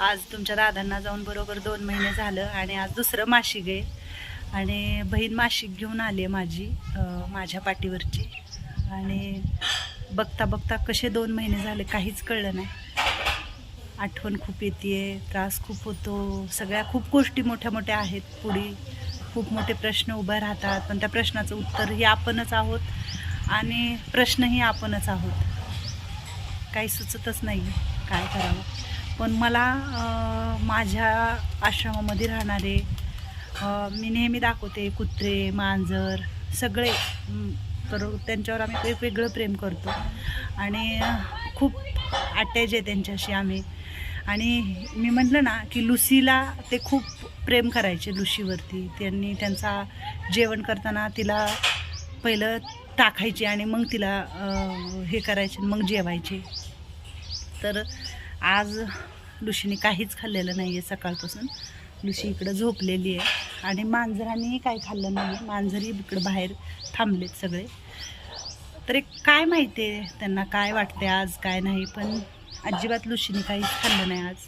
आज तुमच्या दादांना जाऊन बरोबर दोन महिने झालं आणि आज दुसरं मासिक आहे. आणि बहीण मासिक घेऊन आली आहे माझी माझ्या पाठीवरची. आणि बघता बघता कसे दोन महिने झाले काहीच कळलं नाही. आठवण खूप येते त्रास खूप होतो. सगळ्या खूप गोष्टी मोठ्या मोठ्या आहेत पुढे. खूप मोठे प्रश्न उभे राहतात पण त्या प्रश्नाचं उत्तरही आपणच आहोत आणि प्रश्नही आपणच आहोत. काही सुचतच नाही काय करावं? पण मला माझ्या आश्रमामध्ये राहणारे मी नेहमी दाखवते कुत्रे मांजर सगळे. तर त्यांच्यावर आम्ही वेगवेगळं प्रेम करतो. आणि खूप अटॅच आहे त्यांच्याशी आम्ही. आणि मी म्हटलं ना की लुसीला ते खूप प्रेम करायचे लुशीवरती त्यांनी त्यांचा जेवण करताना तिला पहिलं टाकायचे आणि मग तिला हे करायचे मग जेवायचे. तर आज लुशीने काहीच खाल्लेलं नाही आहे सकाळपासून. लुशी इकडं झोपलेली आहे. आणि मांजरांनीही काही खाल्लं नाही आहे मांजरही इकडं बाहेर थांबलेत सगळे. तर एक काय माहिती आहे त्यांना काय वाटते आज काय नाही पण अजिबात लुशीने काहीच खाल्लं नाही आज.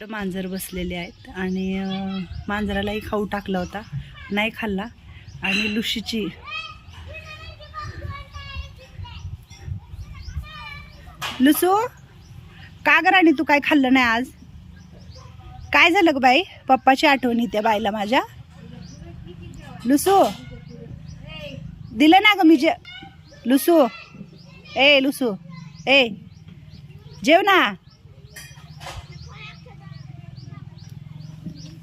तर मांजर बसलेले आहेत. आणि मांजरालाही खाऊ टाकला होता. नाही खाल्ला. आणि लुशीची लुसू! का ग राणी तू काय खाल्लं नाही आज? काय झालं ग बाई? पप्पाची आठवण येते बाईला माझ्या. लुसू दिलं ना ग मी जे लुसू ए लुसू ए जेव ना.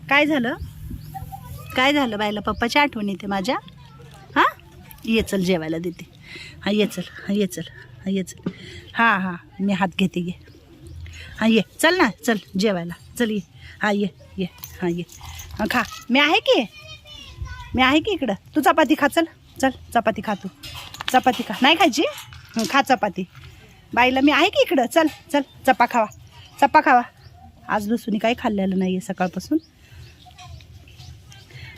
काय झालं? काय झालं बाईला? पप्पाची आठवण येते माझ्या. हां? ये चल जेवायला देते. हां ये चल हां ये चल हां ये चल. हां हां मी हात घेते घे. हां ये. चल ना चल जेवायला. चल ये. हां ये ये. हां ये. हां खा. मी आहे की? मी आहे की इकडं? तू चपाती खा चल. चल चपाती खा तू. चपाती खा. नाही खायची? खा चपाती. बाईला मी आहे की इकडं? चल चल. चपा खावा. चपा खावा. आज दुसरी काही खाल्लेलं नाही आहे सकाळपासून.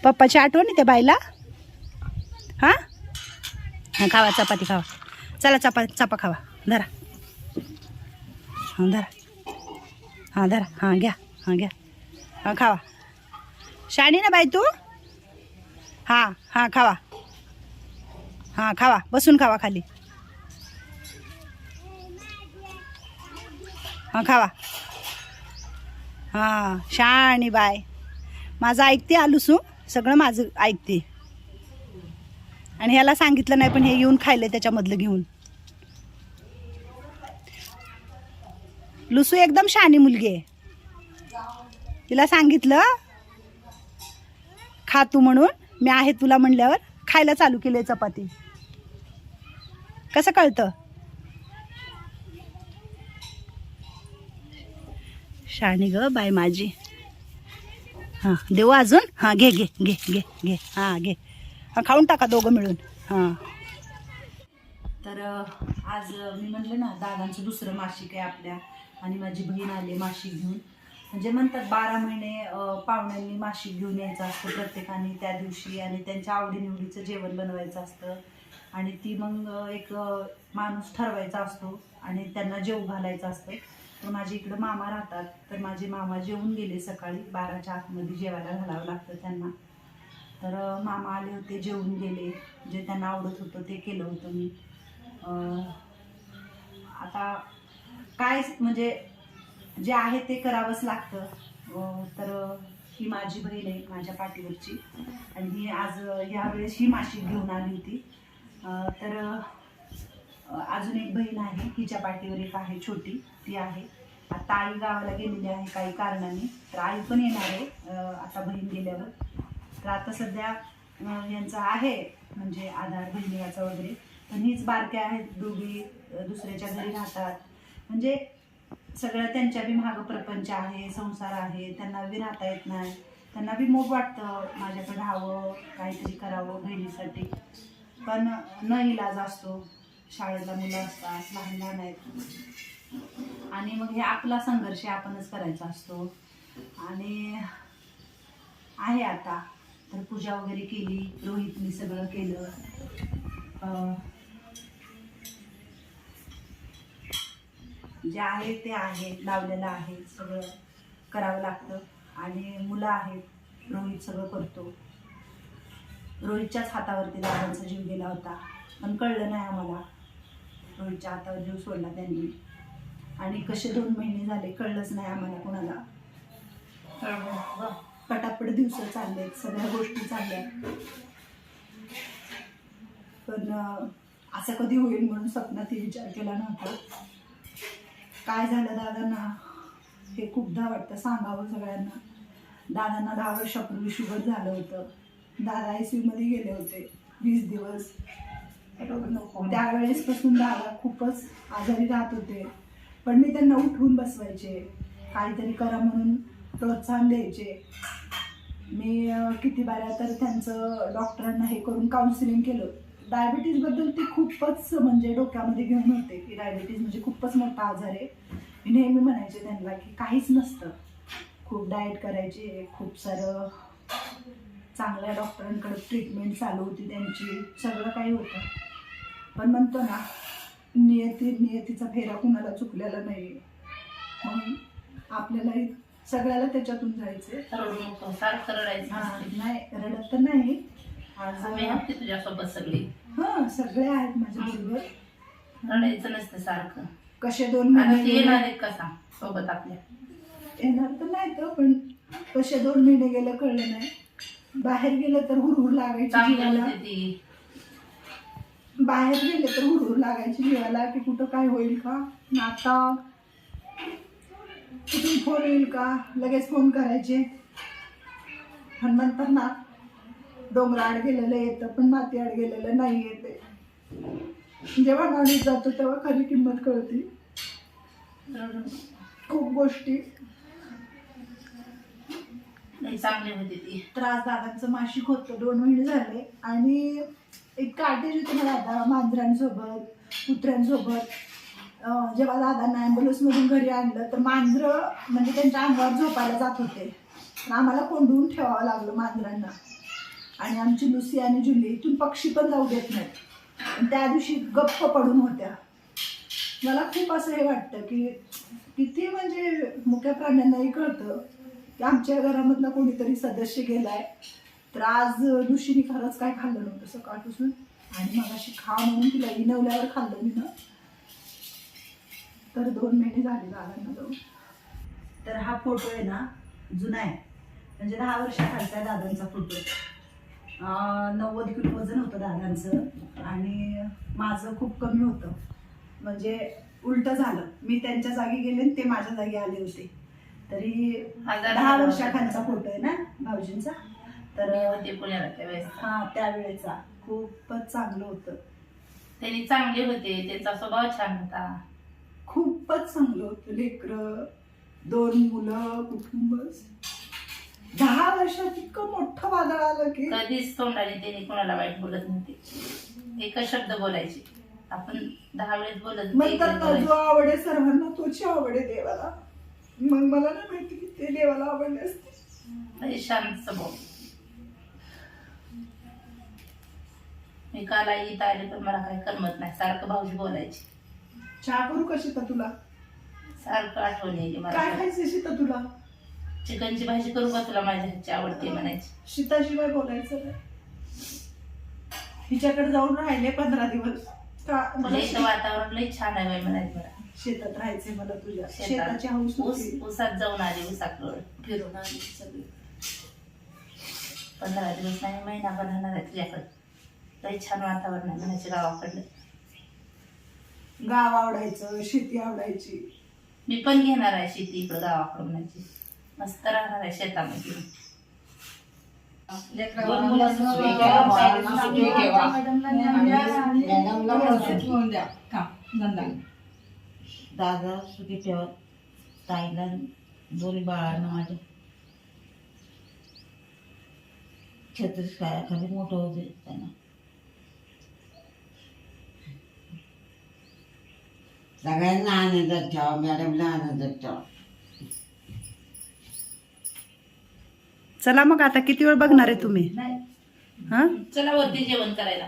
पप्पाची आठवण येते बाईला? हां? हां खावा चपाती खावा. चला चपा चपा खावा. धरा. हां धरा. हां धरा. हां घ्या. हां घ्या. हां खावा. शाणी ना बाई तू? हां हां खावा. हां खावा. बसून खावा खाली. हां खावा. हां शाणी बाय. माझं ऐकते आलूसू सगळं माझं ऐकते. आणि ह्याला सांगितलं नाही पण हे येऊन खायलं त्याच्यामधलं घेऊन. लुसू एकदम शहाणी मुलगी आहे. तिला सांगितलं खा तू म्हणून मी आहे तुला म्हणल्यावर खायला चालू केली चपाती. कसं कळतं? शहाणी ग बाय माझी. हां देऊ अजून? हां घे घे घे घे घे. हां घे. हां खाऊन टाका दोघं मिळून. हां. तर आज मी म्हणलं ना दादांचं दुसरं मासिक आहे आपल्या आणि माझी बहीण आली मासिक घेऊन. म्हणजे म्हणतात बारा महिने पाहुण्यांनी मासिक घेऊन यायचं असतं प्रत्येकाने त्या दिवशी आणि त्यांच्या आवडीनिवडीचं जेवण बनवायचं असतं. आणि ती मग एक माणूस ठरवायचा असतो आणि त्यांना जेव घालायचं असतं. तर माझे इकडं मामा राहतात. तर माझे मामा जेवून गेले सकाळी. बाराच्या आतमध्ये जेवायला घालावं लागतं त्यांना. तर मामा आले होते जेवून गेले. जे त्यांना आवडत होतं ते केलं होतं मी. आता काय म्हणजे जे आहे ते करावंच लागतं. तर ही माझी बहीण आहे माझ्या पाठीवरची. आणि ही आज यावेळेस ही माशी घेऊन आली होती. तर अजून एक बहीण आहे हिच्या पाठीवर एक आहे छोटी ती आहे. आता आई गावाला गेलेली आहे काही कारणाने. तर आई पण येणार आहे आता बहीण गेल्यावर. तर आता सध्या यांचा आहे म्हणजे आधार बहिणीचा वगैरे. पण हीच बारक्या आहेत दोघी दुसऱ्याच्या घरी राहतात. म्हणजे सगळं त्यांच्या बी मागं प्रपंच आहे संसार आहे त्यांना बी राहता येत नाही. त्यांना बी मोप वाटतं माझ्याकडे राहावं काहीतरी करावं बहिणीसाठी. पण न इलाज असतो. शाळेला मुलं असतात लहान लहान आहेत. आणि मग हे आपला संघर्ष आपणच करायचा असतो. आणि आहे आता. तर पूजा वगैरे केली रोहितनी सगळं केलं. जे आहे ते आहे लावलेलं आहे सगळं करावं लागतं. आणि मुलं आहेत रोहित सगळं करतो. रोहितच्याच हातावरती दादांचा जीव गेला होता पण कळलं नाही आम्हाला. रोहितच्या हातावर जीव सोडला त्यांनी. आणि कसे दोन महिने झाले कळलंच नाही आम्हाला कोणाला. पटापट दिवस चाललेत सगळ्या गोष्टी चालल्या पण असं कधी होईल म्हणून स्वप्नात विचार केला नव्हता. काय झालं दादांना? हे खूपदा वाटतं सांगावं सगळ्यांना. दादांना दहा वर्षापूर्वी शुगर झालं होतं. दादा आय सी मध्ये गेले होते. वीस दिवस. त्यावेळेसपासून दादा खूपच आजारी राहत होते. पण मी त्यांना उठवून बसवायचे. काहीतरी करा म्हणून प्रोत्साहन द्यायचे. मी किती बाऱ्या तर त्यांचं डॉक्टरांना हे करून काउन्सिलिंग केलं. डायबिटीजबद्दल ते खूपच म्हणजे डोक्यामध्ये घेऊन होते की डायबिटीज म्हणजे खूपच मोठा आजार आहे. मी नेहमी म्हणायचे त्यांना की काहीच नसतं. खूप डाएट करायचे खूप सारं चांगल्या डॉक्टरांकडे ट्रीटमेंट चालू होती त्यांची सगळं काही होतं. पण म्हणतो ना नियती नियतीचा फेरा कुणाला चुकलेला नाही म्हणून आपल्यालाही सगळ्याला त्याच्यातून जायचं हा. नाही रडत तर नाही आम्ही आहोत तुझ्यासोबत सगळी. हा सगळे आहेत माझ्या बरोबर रडायचं नसतं सारखं. कसे दोन आता महिने येणार आहेत का सांग सोबत आपल्या. येणार तर नाही तर पण कसे दोन महिने गेले कळलं नाही. बाहेर गेलं तर हुरहुर लागायची चांगली जीवाला. होती ती. बाहेर गेले तर हुरहुर लागायची जीवाला की कुठं काय होईल का? नाता कुठून फोन येईल का? लगेच फोन करायचे. पण नंतर ना डोंगराआड गेलेलं येतं पण माती आड गेलेलं नाही येते जेव्हा माणूस जातो तेव्हा खरी किंमत कळते. खूप गोष्टी. चांगली होती ती. त्रास दादांचं मासिक होतं दोन महिने झाले. आणि इतकं अटॅच होतं मला दादा मांजरांसोबत कुत्र्यांसोबत. जेव्हा दादांना ॲम्ब्युलन्समधून घरी आणलं तर मांजरं म्हणजे त्यांच्या अंगावर झोपायला जात होते. आम्हाला कोंडून ठेवावं लागलं मांजरांना. आणि आमची लुसी आणि जुली इथून पक्षी पण जाऊ देत नाहीत. त्या दिवशी गप्प पडून होत्या. मला खूप असं हे वाटतं की किती म्हणजे मुक्या प्राण्यांनाही कळतं की आमच्या घरामधला कोणीतरी सदस्य गेलाय. तर आज दुशीने खरंच काय खाल्लं नव्हतं सकाळपासून. आणि मग अशी खा म्हणून तिला इनवल्यावर खाल्लं मी ना. तर दोन महिने झाले दादांना जाऊन. तर हा फोटो आहे ना जुना आहे. म्हणजे दहा वर्षाखालचा आहे दादांचा फोटो आहे. नव्वद किलो वजन होतं दादांचं आणि माझं खूप कमी होतं. म्हणजे उलट झालं. मी त्यांच्या जागी गेले ते माझ्या जागी आले होते. तरी दहा वर्षाखालचा. फोटो आहे ना भाऊजींचा? तर हा त्यावेळेचा. खूपच चांगलं होतं. त्यांनी चांगले होते. त्यांचा स्वभाव छान होता. खूपच चांगलं होतं. लेकरं दोन मुलं कुटुंब दहा वर्षात इतकं मोठं वादळ आलं की कधीच तोंडाने त्यांनी कोणाला वाईट बोलत नव्हते एकच शब्द बोलायचे. आपण दहा वेळेस बोलत म्हणतात ना. जो आवडे सर्वांना तोची आवडे देवाला. मग मला नाही माहिती की ते देवाला आवडले असते. लई शांत स्वभाव. मी काल आई इथं आले पण मला काही करमत नाही. सारखं भाऊजी बोलायचे. चहा करू का शीता तुला? सारखं आठवण काय मला. खायचं शीता तुला? चिकनची भाजी करू का तुला माझ्या हातची आवडते म्हणायची? शीताशिवाय बोलायचं नाही हिच्याकडे जाऊन राहिले पंधरा दिवस. का? मला लई इथं वातावरण लई छान आहे बाई म्हणायचं मला. शेतात राहायचे मला तुझ्या. शेताची हौस ऊस होती. ऊसात जाऊन आली ऊसाकडं. फिरून आली सगळी. पंधरा दिवस नाही महिनाभर राहणार आहे तुझ्याकडे. लई छान वातावरण आहे म्हणायचे गावाकडलं. गाव आवडायचं शेती आवडायची. मी पण घेणार आहे शेती इकडं गावाकडं म्हणायची. मस्त राहणार आहे शेतामध्ये. दोन दादा सुखी ठेवत ताईला दोन्ही बाळांना माझ्या. छत्तीस खाली मोठं होते त्यांना. सगळ्यांना आनंदात ठेवा मॅडमला आनंदात ठेवा. चला मग आता किती वेळ बघणार आहे तुम्ही? हा? चला वरती जेवण करायला.